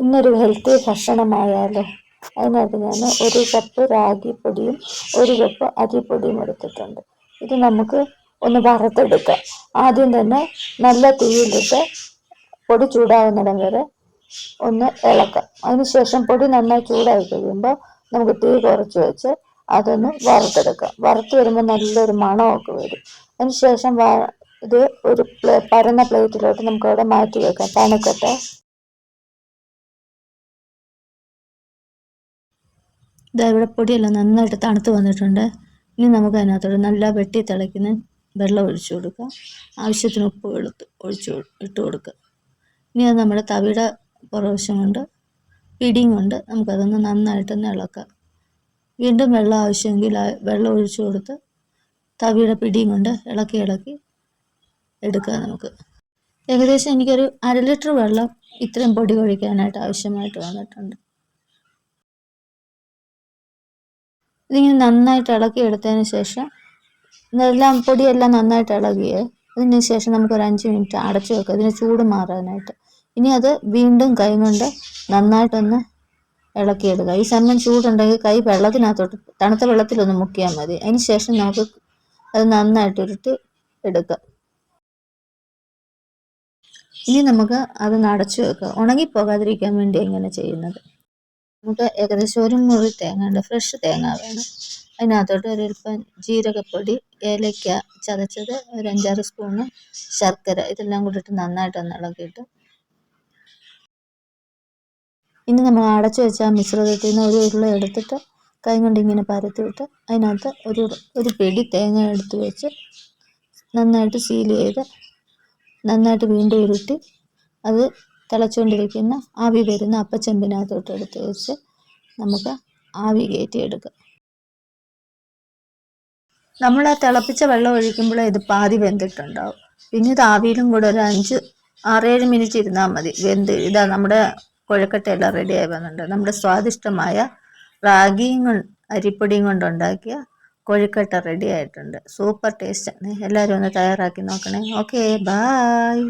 ഇന്നൊരു ഹെൽത്തി ഭക്ഷണമായാലോ? അതിനകത്ത് ഞാൻ ഒരു കപ്പ് റാഗിപ്പൊടിയും ഒരു കപ്പ് അരിപ്പൊടിയും എടുത്തിട്ടുണ്ട്. ഇത് നമുക്ക് ഒന്ന് വറുത്തെടുക്കാം. ആദ്യം തന്നെ നല്ല തീയിലിട്ട് പൊടി ചൂടാവുന്നിടം വരെ ഒന്ന് ഇളക്കാം. അതിനുശേഷം പൊടി നന്നായി ചൂടായി കഴിയുമ്പോൾ നമുക്ക് തീ കുറച്ച് വെച്ച് അതൊന്ന് വറുത്തെടുക്കാം. വറുത്ത് വരുമ്പോൾ നല്ലൊരു മണമൊക്കെ വരും. അതിനുശേഷം ഇത് ഒരു പരന്ന പ്ലേറ്റിലോട്ട് നമുക്ക് അവിടെ മാറ്റി വെക്കാം. തണുക്കട്ടെ. ഇതാ പൊടിയെല്ലാം നന്നായിട്ട് തണുത്ത് വന്നിട്ടുണ്ട്. ഇനി നമുക്ക് അതിനകത്തോട്ട് നല്ല വെട്ടി തിളയ്ക്കുന്ന വെള്ളം ഒഴിച്ചു കൊടുക്കാം ആവശ്യത്തിന് ഉപ്പ് വെളുത്ത് ഒഴിച്ചു ഇട്ട് കൊടുക്കുക. ഇനി അത് നമ്മുടെ തവിയുടെ പുറവശം കൊണ്ട് പിടിയും കൊണ്ട് നമുക്കതൊന്ന് നന്നായിട്ടൊന്ന് ഇളക്കാം. വീണ്ടും വെള്ളം ആവശ്യമെങ്കിൽ വെള്ളം ഒഴിച്ചു കൊടുത്ത് തവിയുടെ പിടിയും കൊണ്ട് ഇളക്കി ഇളക്കി എടുക്കുക നമുക്ക്. ഏകദേശം എനിക്കൊരു അര ലിറ്റർ വെള്ളം ഇത്രയും പൊടി കൊഴിക്കാനായിട്ട് ആവശ്യമായിട്ട് വന്നിട്ടുണ്ട്. ഇതിങ്ങനെ നന്നായിട്ട് ഇളക്കി എടുത്തതിന് ശേഷം ഇതെല്ലാം പൊടിയെല്ലാം നന്നായിട്ട് ഇളകിയേ അതിന് ശേഷം നമുക്കൊരു അഞ്ച് മിനിറ്റ് അടച്ചു വെക്കുക. ഇതിന് ചൂട് മാറാനായിട്ട്. ഇനി അത് വീണ്ടും കൈ കൊണ്ട് നന്നായിട്ടൊന്ന് ഇളക്കിയെടുക്കുക. ഈ സമയം ചൂടുണ്ടെങ്കിൽ കൈ വെള്ളത്തിനകത്തോട്ട് തണുത്ത വെള്ളത്തിലൊന്ന് മുക്കിയാൽ മതി. അതിന് ശേഷം നമുക്ക് അത് നന്നായിട്ട് ഉരുട്ടി എടുക്കാം. ഇനി നമുക്ക് അത് അടച്ചു വെക്കുക. ഉണങ്ങിപ്പോകാതിരിക്കാൻ വേണ്ടി എങ്ങനെ ചെയ്യുന്നത്. നമുക്ക് ഏകദേശം ഒരു മുറി തേങ്ങ ഉണ്ട്. ഫ്രഷ് തേങ്ങ വേണം. അതിനകത്തോട്ട് ഒരു ജീരകപ്പൊടി ഏലയ്ക്ക ചതച്ചത് ഒരു അഞ്ചാറ് സ്പൂണ് ശർക്കര. ഇതെല്ലാം കൂടിയിട്ട് നന്നായിട്ടൊന്ന് ഇളക്കിയിട്ട്. ഇനി നമ്മൾ അടച്ചു വെച്ച ആ മിശ്രിതത്തിൽ നിന്ന് ഒരു ഉരുള എടുത്തിട്ട് കൈ കൊണ്ട് ഇങ്ങനെ പരത്തി വിട്ട് അതിനകത്ത് ഒരു ഒരു പിടി തേങ്ങ എടുത്ത് വെച്ച് നന്നായിട്ട് സീൽ ചെയ്ത് നന്നായിട്ട് വീണ്ടും ഉരുട്ടി അത് തിളച്ചുകൊണ്ടിരിക്കുന്ന ആവി വരുന്ന അപ്പച്ചെമ്പിനകത്തോട്ട് എടുത്ത് വെച്ച് നമുക്ക് ആവി കയറ്റിയെടുക്കാം. നമ്മൾ ആ തിളപ്പിച്ച വെള്ളം ഒഴിക്കുമ്പോൾ ഇത് പാതി വെന്തിട്ടുണ്ടാവും. പിന്നെ ഇത് ആവിയിലും കൂടെ ഒരു അഞ്ച് ആറേഴ് മിനിറ്റ് ഇരുന്നാൽ മതി. വെന്ത് ഇതാ നമ്മുടെ കുഴക്കട്ടയെല്ലാം റെഡിയായി വന്നിട്ടുണ്ട്. നമ്മുടെ സ്വാദിഷ്ടമായ റാഗിയും അരിപ്പൊടിയും കൊണ്ടുണ്ടാക്കിയ കൊഴുക്കട്ട റെഡി ആയിട്ടുണ്ട് സൂപ്പർ ടേസ്റ്റ് ആണ്. എല്ലാവരും ഒന്ന് തയ്യാറാക്കി നോക്കണേ. Okay bye.